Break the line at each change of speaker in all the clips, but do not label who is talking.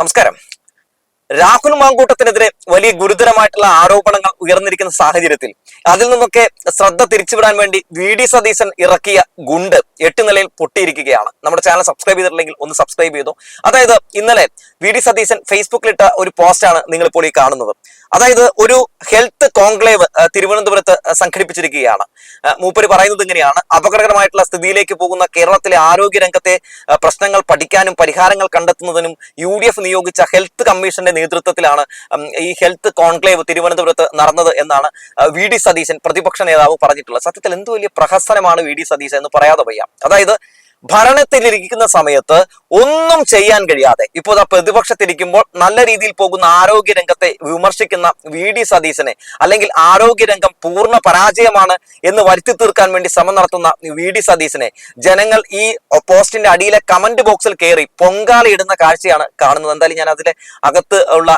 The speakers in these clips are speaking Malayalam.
നമസ്കാരം. രാഹുൽ മാങ്കൂട്ടത്തിനെതിരെ വലിയ ഗുരുതരമായിട്ടുള്ള ആരോപണങ്ങൾ ഉയർന്നിരിക്കുന്ന സാഹചര്യത്തിൽ അതിൽ നിന്നൊക്കെ ശ്രദ്ധ തിരിച്ചുവിടാൻ വേണ്ടി വി ഡി സതീശൻ ഇറക്കിയ ഗുണ്ട് എട്ട് നിലയിൽ പൊട്ടിയിരിക്കുകയാണ്. നമ്മുടെ ചാനൽ സബ്സ്ക്രൈബ് ചെയ്തിട്ടില്ലെങ്കിൽ ഒന്ന് സബ്സ്ക്രൈബ് ചെയ്തു. അതായത് ഇന്നലെ വി ഡി സതീശൻ ഫേസ്ബുക്കിലിട്ട ഒരു പോസ്റ്റാണ് നിങ്ങളിപ്പോൾ ഈ കാണുന്നത്. അതായത് ഒരു ഹെൽത്ത് കോൺക്ലേവ് തിരുവനന്തപുരത്ത് സംഘടിപ്പിച്ചിരിക്കുകയാണ്. മൂപ്പര് പറയുന്നത് ഇങ്ങനെയാണ്. അപകടകരമായിട്ടുള്ള സ്ഥിതിയിലേക്ക് പോകുന്ന കേരളത്തിലെ ആരോഗ്യ രംഗത്തെ പ്രശ്നങ്ങൾ പഠിക്കാനും പരിഹാരങ്ങൾ കണ്ടെത്തുന്നതിനും യു ഡി എഫ് നിയോഗിച്ച ഹെൽത്ത് കമ്മീഷന്റെ നേതൃത്വത്തിലാണ് ഈ ഹെൽത്ത് കോൺക്ലേവ് തിരുവനന്തപുരത്ത് നടന്നത് എന്നാണ് വി ഡി സതീശൻ പ്രതിപക്ഷ നേതാവ് പറഞ്ഞിട്ടുള്ളത്. സത്യത്തിൽ എന്ത് വലിയ പ്രഹസനമാണ് വി ഡി സതീശൻ എന്ന് പറയാതെ വയ്യ. അതായത് ഭരണത്തിലിരിക്കുന്ന സമയത്ത് ഒന്നും ചെയ്യാൻ കഴിയാതെ ഇപ്പോൾ പ്രതിപക്ഷത്തിരിക്കുമ്പോൾ നല്ല രീതിയിൽ പോകുന്ന ആരോഗ്യ രംഗത്തെ വിമർശിക്കുന്ന വി ഡി സതീശനെ അല്ലെങ്കിൽ ആരോഗ്യരംഗം പൂർണ പരാജയമാണ് എന്ന് വരുത്തി തീർക്കാൻ വേണ്ടി ശ്രമം നടത്തുന്ന വി ഡി സതീശനെ ജനങ്ങൾ ഈ പോസ്റ്റിന്റെ അടിയിലെ കമന്റ് ബോക്സിൽ കയറി പൊങ്കാല ഇടുന്ന കാഴ്ചയാണ് കാണുന്നത്. എന്തായാലും ഞാൻ അതിലെ അകത്ത് ഉള്ള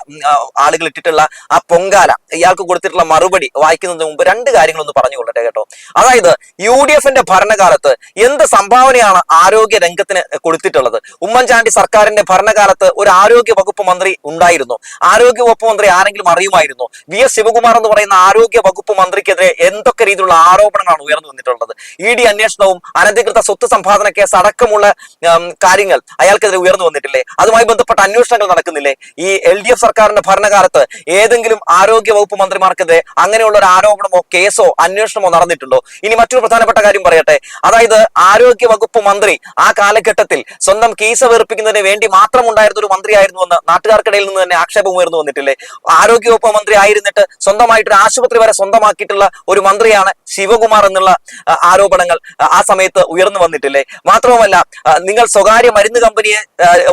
ആളുകൾ ഇട്ടിട്ടുള്ള ആ പൊങ്കാല ഇയാൾക്ക് കൊടുത്തിട്ടുള്ള മറുപടി വായിക്കുന്നതിന് മുമ്പ് രണ്ട് കാര്യങ്ങളൊന്ന് പറഞ്ഞുകൊള്ളട്ടെ കേട്ടോ. അതായത് യു ഡി എഫിന്റെ ഭരണകാലത്ത് എന്ത് സംഭാവനയാണ് ആരോഗ്യ രംഗത്തിന് കൊടുത്തിട്ടുള്ളത്? ഉമ്മൻചാണ്ടി സർക്കാരിന്റെ ഭരണകാലത്ത് ഒരു ആരോഗ്യ വകുപ്പ് മന്ത്രി ഉണ്ടായിരുന്നു. ആരോഗ്യ വകുപ്പ് മന്ത്രി ആരെങ്കിലും അറിയുമായിരുന്നു. വി എസ് ശിവകുമാർ എന്ന് പറയുന്ന ആരോഗ്യ വകുപ്പ് മന്ത്രിക്കെതിരെ എന്തൊക്കെ രീതിയിലുള്ള ആരോപണങ്ങളാണ് ഉയർന്നു വന്നിട്ടുള്ളത്? ഇ ഡി അന്വേഷണവും അനധികൃത സ്വത്ത് സമ്പാദന കേസ് അടക്കമുള്ള കാര്യങ്ങൾ അയാൾക്കെതിരെ ഉയർന്നു വന്നിട്ടില്ലേ? അതുമായി ബന്ധപ്പെട്ട അന്വേഷണങ്ങൾ നടക്കുന്നില്ലേ? ഈ എൽ ഡി എഫ് സർക്കാരിന്റെ ഭരണകാലത്ത് ഏതെങ്കിലും ആരോഗ്യ വകുപ്പ് മന്ത്രിമാർക്കെതിരെ അങ്ങനെയുള്ള ഒരു ആരോപണമോ കേസോ അന്വേഷണമോ നടന്നിട്ടുണ്ടോ? ഇനി മറ്റൊരു പ്രധാനപ്പെട്ട കാര്യം പറയട്ടെ. അതായത് ആരോഗ്യ വകുപ്പ് മന്ത്രി ആ കാലഘട്ടത്തിൽ സ്വന്തം കീസ വേർപ്പിക്കുന്നതിന് വേണ്ടി മാത്രം ഉണ്ടായിരുന്ന ഒരു മന്ത്രിയായിരുന്നു എന്ന് നാട്ടുകാർക്കിടയിൽ നിന്ന് തന്നെ ആക്ഷേപം ഉയർന്നു വന്നിട്ടില്ലേ? ആരോഗ്യവകുപ്പ് മന്ത്രി ആയിരുന്നിട്ട് സ്വന്തമായിട്ട് ഒരു ആശുപത്രി വരെ സ്വന്തമാക്കിയിട്ടുള്ള ഒരു മന്ത്രിയാണ് ശിവകുമാർ എന്നുള്ള ആരോപണങ്ങൾ ആ സമയത്ത് ഉയർന്നു വന്നിട്ടില്ലേ? മാത്രവുമല്ല നിങ്ങൾ സ്വകാര്യ മരുന്ന് കമ്പനിയെ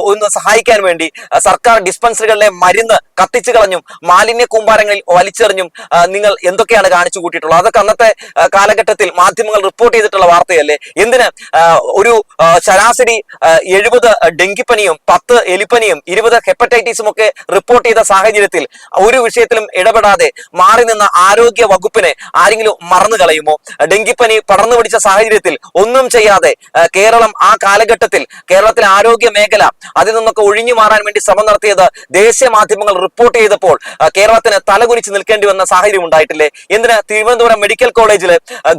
ഒന്ന് സഹായിക്കാൻ വേണ്ടി സർക്കാർ ഡിസ്പെൻസറികളിലെ മരുന്ന് കത്തിച്ചു കളഞ്ഞും മാലിന്യ കൂമ്പാരങ്ങളിൽ വലിച്ചെറിഞ്ഞും നിങ്ങൾ എന്തൊക്കെയാണ് കാണിച്ചു കൂട്ടിയിട്ടുള്ളത്? അതൊക്കെ അന്നത്തെ കാലഘട്ടത്തിൽ മാധ്യമങ്ങൾ റിപ്പോർട്ട് ചെയ്തിട്ടുള്ള വാർത്തയല്ലേ? എന്തിന് ഒരു ശരാശരി എഴുപത് ഡെങ്കിപ്പനിയും പത്ത് എലിപ്പനിയും ഇരുപത് ഹെപ്പറ്റൈറ്റിസും ഒക്കെ റിപ്പോർട്ട് ചെയ്ത സാഹചര്യത്തിൽ ഒരു വിഷയത്തിലും ഇടപെടാതെ മാറി നിന്ന ആരോഗ്യ വകുപ്പിനെ ആരെങ്കിലും മറന്നു കളയുമോ? ഡെങ്കിപ്പനി പടർന്നു പിടിച്ച സാഹചര്യത്തിൽ ഒന്നും ചെയ്യാതെ കേരളം ആ കാലഘട്ടത്തിൽ കേരളത്തിലെ ആരോഗ്യ മേഖല അതിൽ നിന്നൊക്കെ ഒഴിഞ്ഞു മാറാൻ വേണ്ടി ശ്രമം നടത്തിയത് ദേശീയ മാധ്യമങ്ങൾ റിപ്പോർട്ട് ചെയ്തപ്പോൾ കേരളത്തിന് തലകുനിച്ച് നിൽക്കേണ്ടി വന്ന സാഹചര്യം ഉണ്ടായിട്ടില്ലേ? എന്തിന് തിരുവനന്തപുരം മെഡിക്കൽ കോളേജിൽ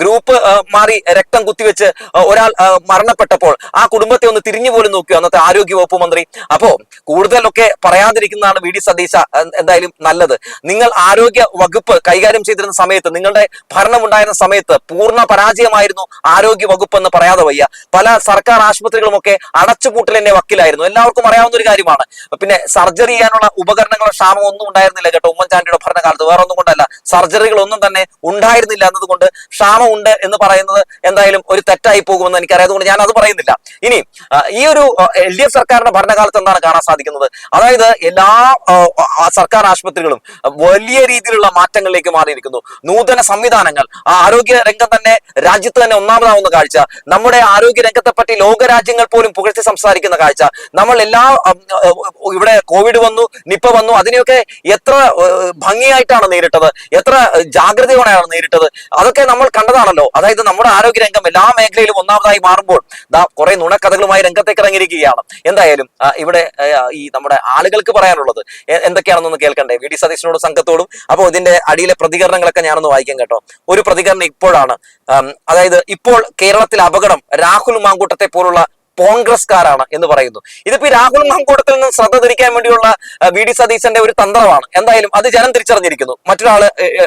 ഗ്രൂപ്പ് മാറി രക്തം കുത്തിവെച്ച് ഒരാൾ മരണപ്പെട്ടപ്പോൾ ആ കുടുംബത്തെ ഒന്ന് തിരിഞ്ഞു പോലും നോക്കിയോ അന്നത്തെ ആരോഗ്യ വകുപ്പ് മന്ത്രി. അപ്പോ കൂടുതലൊക്കെ പറയാതിരിക്കുന്നതാണ് വി ഡി സതീശ എന്തായാലും നല്ലത്. നിങ്ങൾ ആരോഗ്യ വകുപ്പ് കൈകാര്യം ചെയ്തിരുന്ന സമയത്ത് നിങ്ങളുടെ ഭരണം ഉണ്ടായിരുന്ന സമയത്ത് പൂർണ പരാജയമായിരുന്നു ആരോഗ്യ വകുപ്പ് എന്ന് പറയാതെ വയ്യ. പല സർക്കാർ ആശുപത്രികളുമൊക്കെ അടച്ചുപൂട്ടലിന്റെ വക്കിലായിരുന്നു. എല്ലാവർക്കും അറിയാവുന്ന ഒരു കാര്യമാണ്. പിന്നെ സർജറി ചെയ്യാനുള്ള ഉപകരണങ്ങളോ ക്ഷാമം ഒന്നും ഉണ്ടായിരുന്നില്ല കേട്ടോ ഉമ്മൻചാണ്ടിയുടെ ഭരണകാലത്ത്. വേറെ ഒന്നും കൊണ്ടല്ല. സർജറികൾ ഒന്നും തന്നെ ഉണ്ടായിരുന്നില്ല എന്നതുകൊണ്ട് ക്ഷാമം ഉണ്ട് എന്ന് പറയുന്നത് എന്തായാലും ഒരു തെറ്റായി പോകുമെന്ന് എനിക്കറിയാം. അതുകൊണ്ട് ഞാൻ അത് പറയുന്നില്ല. ഇനി ഈ ഒരു എൽ ഡി എഫ് സർക്കാരിന്റെ ഭരണകാലത്ത് എന്താണ് കാണാൻ സാധിക്കുന്നത്? അതായത് എല്ലാ സർക്കാർ ആശുപത്രികളും വലിയ രീതിയിലുള്ള മാറ്റങ്ങളിലേക്ക് മാറിയിരിക്കുന്നു. നൂതന സംവിധാനങ്ങൾ ആരോഗ്യ രംഗം തന്നെ രാജ്യത്ത് തന്നെ ഒന്നാമതാവുന്ന കാഴ്ച. നമ്മുടെ ആരോഗ്യ രംഗത്തെ പറ്റി ലോകരാജ്യങ്ങൾ പോലും പുകഴ്ത്തി സംസാരിക്കുന്ന കാഴ്ച. നമ്മൾ എല്ലാ ഇവിടെ കോവിഡ് വന്നു നിപ്പ വന്നു അതിനെയൊക്കെ എത്ര ഭംഗിയായിട്ടാണ് നേരിട്ടത്? എത്ര ജാഗ്രതയോടെയാണ് നേരിട്ടത്? അതൊക്കെ നമ്മൾ കണ്ടതാണല്ലോ. അതായത് നമ്മുടെ ആരോഗ്യ രംഗം എല്ലാ മേഖലയിലും ഒന്നാമതായി മാറുമ്പോൾ കുറെ നുണക്കഥകളുമായി രംഗത്തേക്ക് ഇറങ്ങിയിരിക്കുകയാണ്. എന്തായാലും ഇവിടെ ഈ നമ്മുടെ ആളുകൾക്ക് പറയാനുള്ളത് എന്തൊക്കെയാണെന്നൊന്ന് കേൾക്കണ്ടേ? വി. ഡി. സതീശനോടും സംഘത്തോടും. അപ്പോൾ ഇതിന്റെ അടിയിലെ പ്രതികരണങ്ങളൊക്കെ ഞാനൊന്ന് വായിക്കാം കേട്ടോ. ഒരു പ്രതികരണം ഇപ്പോഴാണ്. അതായത് ഇപ്പോൾ കേരളത്തിൽ അപകടം രാഹുൽ മാങ്കൂട്ടത്തെ പോലുള്ള കോൺഗ്രസ്കാരാണ് എന്ന് പറയുന്നു. ഇതിപ്പോ രാഹുൽ മാങ്കൂട്ടത്തിൽ നിന്ന് ശ്രദ്ധ തിരിക്കാൻ വേണ്ടിയുള്ള വി ഡി സതീശന്റെ ഒരു തന്ത്രമാണ്. എന്തായാലും അത് ജനം തിരിച്ചറിഞ്ഞിരിക്കുന്നു. മറ്റൊരാൾ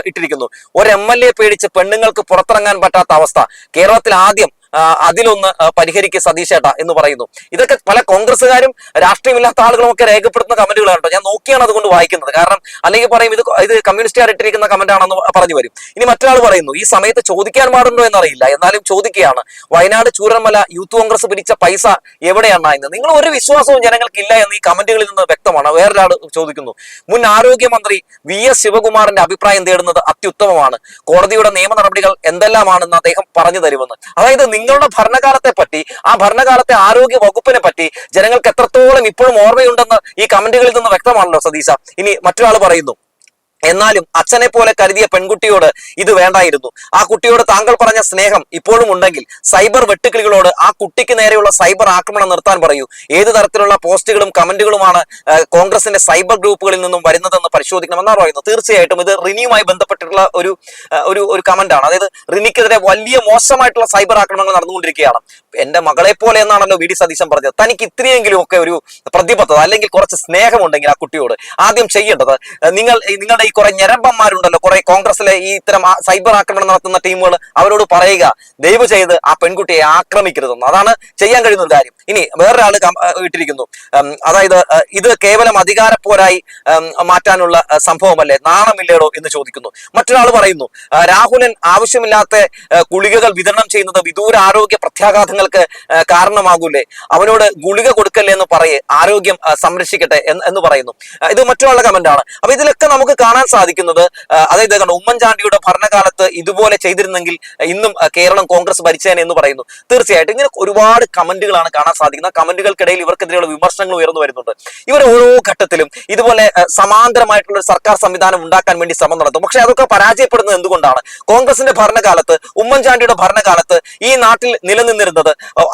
ഇട്ടിരിക്കുന്നു. ഒരു എം എൽ എ പേടിച്ച് പെണ്ണുങ്ങൾക്ക് പുറത്തിറങ്ങാൻ പറ്റാത്ത അവസ്ഥ. കേരളത്തിൽ ആദ്യം അതിലൊന്ന് പരിഹരിക്ക് സതീശേട്ട എന്ന് പറയുന്നു. ഇതൊക്കെ പല കോൺഗ്രസ്സുകാരും രാഷ്ട്രീയമില്ലാത്ത ആളുകളും ഒക്കെ രേഖപ്പെടുത്തുന്ന കമന്റുകളാണ് കേട്ടോ. ഞാൻ നോക്കിയാണ് അതുകൊണ്ട് വായിക്കുന്നത്. കാരണം അല്ലെങ്കിൽ പറയും ഇത് ഇത് കമ്മ്യൂണിസ്റ്റുകാർ ഇട്ടിരിക്കുന്ന കമന്റ് ആണെന്ന് പറഞ്ഞു വരും. ഇനി മറ്റൊരാൾ പറയുന്നു ഈ സമയത്ത് ചോദിക്കാൻ പാടുണ്ടോ എന്നറിയില്ല. എന്നാലും ചോദിക്കുകയാണ്. വയനാട് ചൂരന്മല യൂത്ത് കോൺഗ്രസ് പിരിച്ച പൈസ എവിടെയാണ് എന്ന് നിങ്ങൾ ഒരു വിശ്വാസവും ജനങ്ങൾക്ക് ഇല്ല എന്ന് ഈ കമന്റുകളിൽ നിന്ന് വ്യക്തമാണ്. വേറൊരാൾ ചോദിക്കുന്നു മുൻ ആരോഗ്യമന്ത്രി വി. എസ്. ശിവകുമാറിന്റെ അഭിപ്രായം തേടുന്നത് അത്യുത്തമമാണ്. കോടതിയുടെ നിയമ നടപടികൾ എന്തെല്ലാമാണെന്ന് അദ്ദേഹം പറഞ്ഞു തരുമെന്ന്. അതായത് നിങ്ങളുടെ ഭരണകാലത്തെ പറ്റി ആ ഭരണകാലത്തെ ആരോഗ്യ വകുപ്പിനെ പറ്റി ജനങ്ങൾക്ക് എത്രത്തോളം ഇപ്പോഴും ഓർമ്മയുണ്ടെന്ന് ഈ കമന്റുകളിൽ നിന്ന് വ്യക്തമാണല്ലോ സതീശ. ഇനി മറ്റൊരാൾ പറയുന്നു. എന്നാലും അച്ഛനെ പോലെ കരുതിയ പെൺകുട്ടിയോട് ഇത് വേണ്ടായിരുന്നു. ആ കുട്ടിയോട് താങ്കൾ പറഞ്ഞ സ്നേഹം ഇപ്പോഴും ഉണ്ടെങ്കിൽ സൈബർ വെട്ടുക്കിളികളോട് ആ കുട്ടിക്ക് നേരെയുള്ള സൈബർ ആക്രമണം നിർത്താൻ പറയൂ. ഏത് തരത്തിലുള്ള പോസ്റ്റുകളും കമന്റുകളുമാണ് കോൺഗ്രസിന്റെ സൈബർ ഗ്രൂപ്പുകളിൽ നിന്നും വരുന്നതെന്ന് പരിശോധിക്കണമെന്നാണ് പറയുന്നത്. തീർച്ചയായിട്ടും ഇത് റിനിയുമായി ബന്ധപ്പെട്ടിട്ടുള്ള ഒരു ഒരു ഒരു കമന്റാണ്. അതായത് റിനിക്കെതിരെ വലിയ മോശമായിട്ടുള്ള സൈബർ ആക്രമണങ്ങൾ നടന്നുകൊണ്ടിരിക്കുകയാണ്. എന്റെ മകളെ പോലെ എന്നാണല്ലോ വി ഡി സതീശൻ പറഞ്ഞത്. തനിക്ക് ഇത്രയെങ്കിലും ഒക്കെ ഒരു പ്രതിബദ്ധത അല്ലെങ്കിൽ കുറച്ച് സ്നേഹമുണ്ടെങ്കിൽ ആ കുട്ടിയോട് ആദ്യം ചെയ്യേണ്ടത് നിങ്ങൾ നിങ്ങളുടെ ഈ കുറെ ഞരമ്പന്മാരുണ്ടല്ലോ കുറെ കോൺഗ്രസിലെ ഈ ഇത്തരം സൈബർ ആക്രമണം നടത്തുന്ന ടീമുകൾ അവരോട് പറയുക ദയവ് ചെയ്ത് ആ പെൺകുട്ടിയെ ആക്രമിക്കരുതെന്ന്. അതാണ് ചെയ്യാൻ കഴിയുന്ന ഒരു കാര്യം. ഇനി വേറൊരാൾ ഇട്ടിരിക്കുന്നു. അതായത് ഇത് കേവലം അധികാര പോരായി മാറ്റാനുള്ള സംഭവമല്ലേ? നാണമില്ലേടോ എന്ന് ചോദിക്കുന്നു. മറ്റൊരാൾ പറയുന്നു രാഹുലൻ ആവശ്യമില്ലാത്ത ഗുളികകൾ വിതരണം ചെയ്യുന്നത് വിദൂര ആരോഗ്യ പ്രത്യാഘാതങ്ങൾക്ക് കാരണമാകൂലേ അവനോട് ഗുളിക കൊടുക്കല്ലേ എന്ന് പറയേ ആരോഗ്യം സംരക്ഷിക്കട്ടെ എന്ന് പറയുന്നു. ഇത് മറ്റൊരാളുടെ കമന്റാണ് അപ്പൊ ഇതിലൊക്കെ നമുക്ക് കാണാൻ സാധിക്കുന്നത് ആ, അതായത് കണ്ടു ഉമ്മൻചാണ്ടിയുടെ ഭരണകാലത്ത് ഇതുപോലെ ചെയ്തിരുന്നെങ്കിൽ ഇന്നും കേരളം കോൺഗ്രസ് ഭരിച്ചേനെ എന്ന് പറയുന്നു. തീർച്ചയായിട്ടും ഇങ്ങനെ ഒരുപാട് കമന്റുകളാണ് കാണാൻ സാധിക്കുന്നത്. കമന്റുകൾക്കിടയിൽ ഇവർക്കെതിരെയുള്ള വിമർശനങ്ങൾ ഉയർന്നു വരുന്നുണ്ട്. ഇവർ ഓരോ ഘട്ടത്തിലും ഇതുപോലെ സമാന്തരമായിട്ടുള്ള ഒരു സർക്കാർ സംവിധാനം ഉണ്ടാക്കാൻ വേണ്ടി ശ്രമം നടത്തും. പക്ഷെ അതൊക്കെ പരാജയപ്പെടുന്നത് എന്തുകൊണ്ടാണ്? കോൺഗ്രസിന്റെ ഭരണകാലത്ത് ഉമ്മൻചാണ്ടിയുടെ ഭരണകാലത്ത് ഈ നാട്ടിൽ നിലനിന്നിരുന്നത്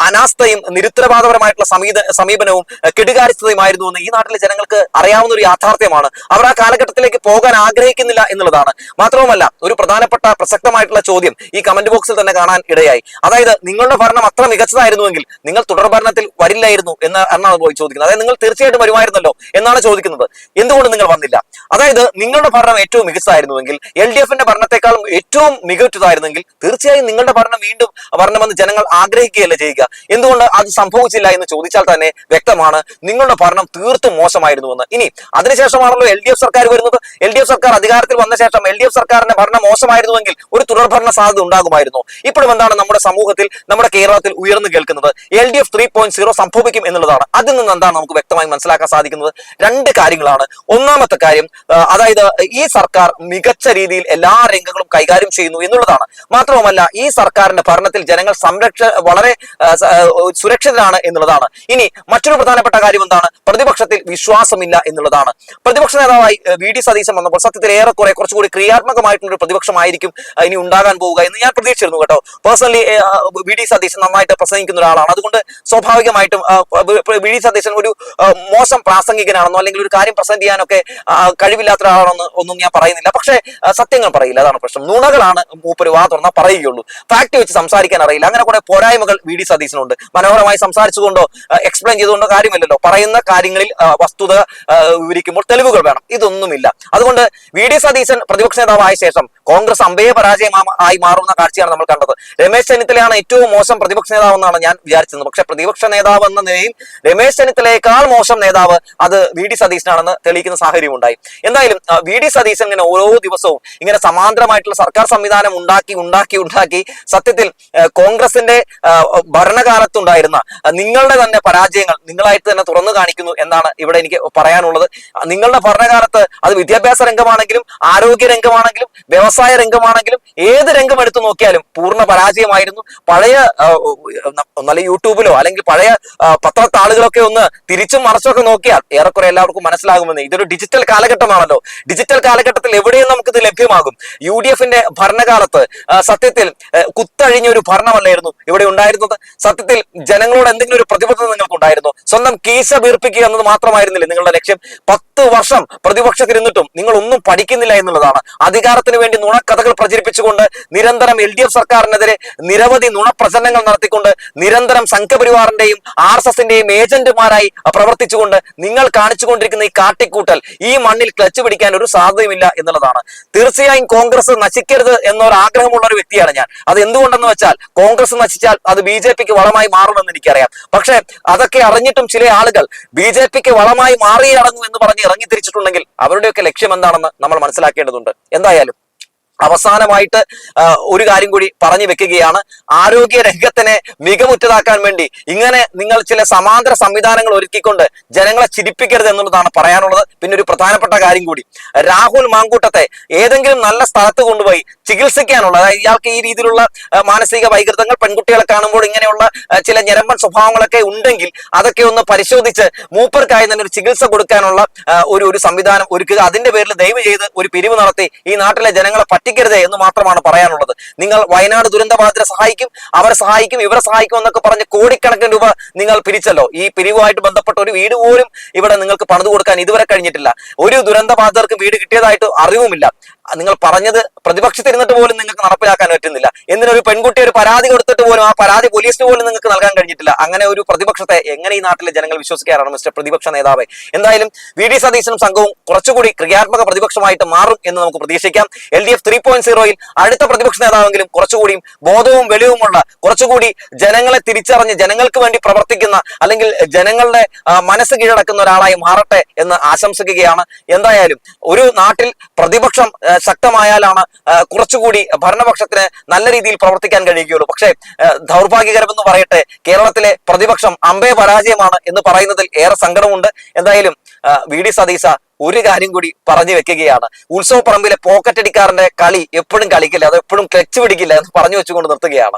അനാസ്ഥയും നിരുത്തരവാദപരമായിട്ടുള്ള സമീത സമീപനവും കെടുകാരിസ്ഥതയുമായിരുന്നു എന്ന് ഈ നാട്ടിലെ ജനങ്ങൾക്ക് അറിയാവുന്ന ഒരു യാഥാർത്ഥ്യമാണ്. അവർ ആ കാലഘട്ടത്തിലേക്ക് പോകാൻ ആഗ്രഹിക്കുന്നില്ല എന്നുള്ളതാണ്. മാത്രവുമല്ല ഒരു പ്രധാനപ്പെട്ട പ്രസക്തമായിട്ടുള്ള ചോദ്യം ഈ കമന്റ് ബോക്സിൽ തന്നെ കാണാൻ ഇടയായി. അതായത് നിങ്ങളുടെ ഭരണം അത്ര മികച്ചതായിരുന്നുവെങ്കിൽ നിങ്ങൾ തുടർ ഭരണത്തിൽ വരില്ലായിരുന്നു എന്ന് എന്നാണ് പോയി ചോദിക്കുന്നത്. അതായത് നിങ്ങൾ തീർച്ചയായിട്ടും വരുമായിരുന്നല്ലോ എന്നാണ് ചോദിക്കുന്നത്. എന്തുകൊണ്ട് നിങ്ങൾ വന്നില്ല. അതായത് നിങ്ങളുടെ ഭരണം ഏറ്റവും മികച്ചതായിരുന്നുവെങ്കിൽ എൽ ഡി എഫിന്റെ ഭരണത്തെക്കാളും ഏറ്റവും മികച്ചതായിരുന്നെങ്കിൽ തീർച്ചയായും നിങ്ങളുടെ ഭരണം വീണ്ടും വരണമെന്ന് ജനങ്ങൾ ആഗ്രഹിക്കുകയല്ലേ ചെയ്യുക. എന്തുകൊണ്ട് അത് സംഭവിച്ചില്ല എന്ന് ചോദിച്ചാൽ തന്നെ വ്യക്തമാണ് നിങ്ങളുടെ ഭരണം തീർത്തും മോശമായിരുന്നുവെന്ന്. ഇനി അതിനുശേഷമാണല്ലോ എൽ ഡി എഫ് സർക്കാർ വരുന്നത്. എൽ ഡി സർക്കാർ അധികാരത്തിൽ വന്ന ശേഷം എൽ ഡി എഫ് സർക്കാരിന്റെ ഭരണം മോശമായിരുന്നുവെങ്കിൽ ഒരു തുടർഭരണ സാധ്യത ഉണ്ടാകുമായിരുന്നു. ഇപ്പോഴും എന്താണ് നമ്മുടെ സമൂഹത്തിൽ നമ്മുടെ കേരളത്തിൽ ഉയർന്നു കേൾക്കുന്നത്? L D F three point zero സംഭവിക്കും എന്നുള്ളതാണ്. അതിൽ നിന്ന് എന്താണ് നമുക്ക് വ്യക്തമായി മനസ്സിലാക്കാൻ സാധിക്കുന്നത്? രണ്ട് കാര്യങ്ങളാണ്. ഒന്നാമത്തെ കാര്യം അതായത് ഈ സർക്കാർ മികച്ച രീതിയിൽ എല്ലാ രംഗങ്ങളും കൈകാര്യം ചെയ്യുന്നു എന്നുള്ളതാണ്. മാത്രവുമല്ല ഈ സർക്കാരിന്റെ ഭരണത്തിൽ ജനങ്ങൾ സംരക്ഷ വളരെ സുരക്ഷിതരാണ് എന്നുള്ളതാണ്. ഇനി മറ്റൊരു പ്രധാനപ്പെട്ട കാര്യം എന്താണ്? പ്രതിപക്ഷത്തിൽ വിശ്വാസമില്ല എന്നുള്ളതാണ്. പ്രതിപക്ഷ നേതാവായി വി ഡി സതീശൻ വന്നപ്പോൾ സത്യത്തിൽ ഏറെക്കുറെ കുറച്ചുകൂടി ക്രിയാത്മകമായിട്ടുള്ള ഒരു പ്രതിപക്ഷമായിരിക്കും ഇനി ഉണ്ടാകാൻ പോവുക എന്ന് ഞാൻ പ്രതീക്ഷിച്ചിരുന്നു കേട്ടോ. പേഴ്സണലി വി ഡി സതീശൻ നന്നായിട്ട് പ്രസംഗിക്കുന്ന ഒരാളാണ്. അതുകൊണ്ട് സ്വാഭാവികമായിട്ടും വി- ഡി സതീശൻ ഒരു മോശം പ്രാസംഗികനാണെന്നോ അല്ലെങ്കിൽ ഒരു കാര്യം പ്രസന്റ് ചെയ്യാനൊക്കെ കഴിവില്ലാത്ത ഒരാളാണെന്ന് ഒന്നും ഞാൻ പറയുന്നില്ല. പക്ഷേ സത്യങ്ങൾ പറയില്ല. അതാണ് പ്രശ്നം. നുണകളാണ് മൂപ്പര് വാ തുറന്നാൽ പറയുകയുള്ളൂ. ഫാക്ട് വെച്ച് സംസാരിക്കാൻ അറിയില്ല. അങ്ങനെ കുറെ പോരായ്മകൾ വി ഡി സതീശനുണ്ട്. മനോഹരമായി സംസാരിച്ചുകൊണ്ടോ എക്സ്പ്ലെയിൻ ചെയ്തുകൊണ്ടോ കാര്യമില്ലല്ലോ. പറയുന്ന കാര്യങ്ങളിൽ വസ്തുത വിവരിക്കുമ്പോൾ തെളിവുകൾ വേണം. ഇതൊന്നുമില്ല. അതുകൊണ്ട് വി ഡി സതീശൻ പ്രതിപക്ഷ നേതാവായ ശേഷം കോൺഗ്രസ് അമ്പയെ പരാജയം ആയി മാറുന്ന കാഴ്ചയാണ് നമ്മൾ കണ്ടത്. രമേശ് ചെന്നിത്തലയാണ് ഏറ്റവും മോശം പ്രതിപക്ഷ നേതാവെന്നാണ് ഞാൻ വിചാരിച്ചത് പക്ഷെ പ്രതിപക്ഷ നേതാവ് എന്ന നിലയിൽ രമേശ് ചെന്നിത്തലയേക്കാൾ മോശം നേതാവ് അത് വി ഡി സതീശനാണെന്ന് തെളിയിക്കുന്ന സാഹചര്യം ഉണ്ടായി എന്തായാലും വി ഡി സതീശൻ ഇങ്ങനെ ഓരോ ദിവസവും ഇങ്ങനെ സമാന്തരമായിട്ടുള്ള സർക്കാർ സംവിധാനം ഉണ്ടാക്കി ഉണ്ടാക്കി ഉണ്ടാക്കി സത്യത്തിൽ കോൺഗ്രസിന്റെ ഭരണകാലത്തുണ്ടായിരുന്ന നിങ്ങളുടെ തന്നെ പരാജയങ്ങൾ നിങ്ങളായിട്ട് തന്നെ തുറന്നു കാണിക്കുന്നു എന്നാണ് ഇവിടെ എനിക്ക് പറയാനുള്ളത്. നിങ്ങളുടെ ഭരണകാലത്ത് അത് വിദ്യാഭ്യാസ രംഗമാണെങ്കിലും ആരോഗ്യ രംഗമാണെങ്കിലും വ്യവസായ രംഗമാണെങ്കിലും ഏത് രംഗം എടുത്തു നോക്കിയാലും പൂർണ പരാജയമായിരുന്നു. പഴയ നല്ല യൂട്യൂബിലോ അല്ലെങ്കിൽ പഴയ പത്രത്താളുകളൊക്കെ ഒന്ന് തിരിച്ചും മറച്ചൊക്കെ നോക്കിയാൽ ഏറെക്കുറെ എല്ലാവർക്കും മനസ്സിലാകുമെന്ന്. ഇതൊരു ഡിജിറ്റൽ കാലഘട്ടമാണല്ലോ. ഡിജിറ്റൽ കാലഘട്ടത്തിൽ എവിടെയും ഇത് ലഭ്യമാകും. യു ഡി എഫിന്റെ ഭരണകാലത്ത് സത്യത്തിൽ കുത്തഴിഞ്ഞ ഒരു ഭരണമല്ലായിരുന്നു ഇവിടെ ഉണ്ടായിരുന്നത്. സത്യത്തിൽ ജനങ്ങളോട് എന്തെങ്കിലും ഒരു പ്രതിബദ്ധത നിങ്ങൾക്ക് ഉണ്ടായിരുന്നു സ്വന്തം കീശ വീർപ്പിക്കുക എന്നത് മാത്രമായിരുന്നില്ലേ നിങ്ങളുടെ ലക്ഷ്യം? പത്ത് വർഷം പ്രതിപക്ഷത്തിരുന്നിട്ടും നിങ്ങൾ ഒന്നും പഠിക്കുന്നില്ല എന്നുള്ളതാണ്. അധികാരത്തിന് വേണ്ടി നുണക്കഥകൾ പ്രചരിപ്പിച്ചുകൊണ്ട് നിരന്തരം എൽ ഡി എഫ് സർക്കാരിനെതിരെ നിരവധി നുണപ്രചരണങ്ങൾ നടത്തിക്കൊണ്ട് നിരന്തരം സംഘപരിവാറിന്റെയും ആർ എസ് എസിന്റെയും ഏജന്റുമാരായി പ്രവർത്തിച്ചുകൊണ്ട് നിങ്ങൾ കാണിച്ചുകൊണ്ടിരിക്കുന്ന ഈ കാട്ടിക്കൂട്ടൽ ഈ മണ്ണിൽ ക്ലച്ച് പിടിക്കാൻ ഒരു സാധ്യതയുമില്ല എന്നുള്ളതാണ്. തീർച്ചയായും കോൺഗ്രസ് നശിക്കരുത് എന്നൊരു ആഗ്രഹമുള്ള ഒരു വ്യക്തിയാണ് ഞാൻ. അത് എന്തുകൊണ്ടെന്ന് വെച്ചാൽ കോൺഗ്രസ് നശിച്ചാൽ അത് ബി ജെ പിക്ക് വളമായി മാറുമെന്ന് എനിക്കറിയാം. പക്ഷേ അതൊക്കെ അറിഞ്ഞിട്ടും ചില ആളുകൾ ബി ജെ പിക്ക് വളമായി മാറിയടങ്ങും എന്ന് പറഞ്ഞ് ഇറങ്ങി തിരിച്ചിട്ടുണ്ടെങ്കിൽ അവരുടെയൊക്കെ ലക്ഷ്യം എന്താണെന്ന് നമ്മൾ മനസ്സിലാക്കേണ്ടതുണ്ട്. എന്തായാലും അവസാനമായിട്ട് ഒരു കാര്യം കൂടി പറഞ്ഞു വെക്കുകയാണ്. ആരോഗ്യ രംഗത്തിനെ മികവുറ്റതാക്കാൻ വേണ്ടി ഇങ്ങനെ നിങ്ങൾ ചില സമാന്തര സംവിധാനങ്ങൾ ഒരുക്കിക്കൊണ്ട് ജനങ്ങളെ ചിരിപ്പിക്കരുത് എന്നുള്ളതാണ് പറയാനുള്ളത്. പിന്നെ ഒരു പ്രധാനപ്പെട്ട കാര്യം കൂടി. രാഹുൽ മാങ്കൂട്ടത്തെ ഏതെങ്കിലും നല്ല സ്ഥലത്ത് കൊണ്ടുപോയി ചികിത്സിക്കാനുള്ള അതായത് ഇയാൾക്ക് ഈ രീതിയിലുള്ള മാനസിക വൈകൃതങ്ങൾ പെൺകുട്ടികളെ കാണുമ്പോൾ ഇങ്ങനെയുള്ള ചില ഞരമ്പൻ സ്വഭാവങ്ങളൊക്കെ ഉണ്ടെങ്കിൽ അതൊക്കെ ഒന്ന് പരിശോധിച്ച് മൂപ്പർക്കായി തന്നെ ഒരു ചികിത്സ കൊടുക്കാനുള്ള ഒരു ഒരു സംവിധാനം ഒരുക്കുക. അതിന്റെ പേരിൽ ദയവ് ചെയ്ത് ഒരു പിരിവ് നടത്തി ഈ നാട്ടിലെ ജനങ്ങളെ പറ്റിക്കരുത് എന്ന് മാത്രമാണ് പറയാനുള്ളത്. നിങ്ങൾ വയനാട് ദുരന്തബാധിതരെ സഹായിക്കും അവരെ സഹായിക്കും ഇവരെ സഹായിക്കും എന്നൊക്കെ പറഞ്ഞ് കോടിക്കണക്കിന് രൂപ നിങ്ങൾ പിരിച്ചല്ലോ. ഈ പിരിവുമായിട്ട് ബന്ധപ്പെട്ട ഒരു വീട് പോലും ഇവിടെ നിങ്ങൾക്ക് പണിത് കൊടുക്കാൻ ഇതുവരെ കഴിഞ്ഞിട്ടില്ല. ഒരു ദുരന്തബാധിതർക്ക് വീട് കിട്ടിയതായിട്ട് അറിവുമില്ല. നിങ്ങൾ പറഞ്ഞത് പ്രതിപക്ഷത്തിരുന്നിട്ട് പോലും നിങ്ങൾക്ക് നടപ്പിലാക്കാൻ പറ്റുന്നില്ല. എന്തിനൊരു പെൺകുട്ടി ഒരു പരാതി കൊടുത്തിട്ട് പോലും ആ പരാതി പോലീസിന് പോലും നിങ്ങൾക്ക് നൽകാൻ കഴിഞ്ഞിട്ടില്ല. അങ്ങനെ ഒരു പ്രതിപക്ഷത്തെ എങ്ങനെ ഈ നാട്ടിലെ ജനങ്ങൾ വിശ്വസിക്കാറാണ് മിസ്റ്റർ പ്രതിപക്ഷ നേതാവ്? എന്തായാലും വി ഡി സതീശനും സംഘവും കുറച്ചുകൂടി ക്രിയാത്മക പ്രതിപക്ഷമായിട്ട് മാറും എന്ന് നമുക്ക് പ്രതീക്ഷിക്കാം. L D F three point സീറോയിൽ അടുത്ത പ്രതിപക്ഷ നേതാവെങ്കിലും കുറച്ചുകൂടിയും ബോധവും വെളിവുമുള്ള കുറച്ചുകൂടി ജനങ്ങളെ തിരിച്ചറിഞ്ഞ് ജനങ്ങൾക്ക് വേണ്ടി പ്രവർത്തിക്കുന്ന അല്ലെങ്കിൽ ജനങ്ങളുടെ മനസ്സ് കീഴടക്കുന്ന ഒരാളായി മാറട്ടെ എന്ന് ആശംസിക്കുകയാണ്. എന്തായാലും ഒരു നാട്ടിൽ പ്രതിപക്ഷം ശക്തമായാലാണ് കുറച്ചുകൂടി ഭരണപക്ഷത്തിന് നല്ല രീതിയിൽ പ്രവർത്തിക്കാൻ കഴിയുകയുള്ളൂ. പക്ഷേ ദൗർഭാഗ്യകരമെന്ന് പറയട്ടെ കേരളത്തിലെ പ്രതിപക്ഷം അമ്പേ പരാജയമാണ് എന്ന് പറയുന്നതിൽ ഏറെ സങ്കടമുണ്ട്. എന്തായാലും വി ഡി സതീശ ഒരു കാര്യം കൂടി പറഞ്ഞു വെക്കുകയാണ്. ഉത്സവ പറമ്പിലെ പോക്കറ്റടിക്കാരന്റെ കളി എപ്പോഴും കളിക്കില്ല അത് എപ്പോഴും ക്ലച്ച് പിടിക്കില്ല എന്ന് പറഞ്ഞു വെച്ചുകൊണ്ട് നിർത്തുകയാണ്.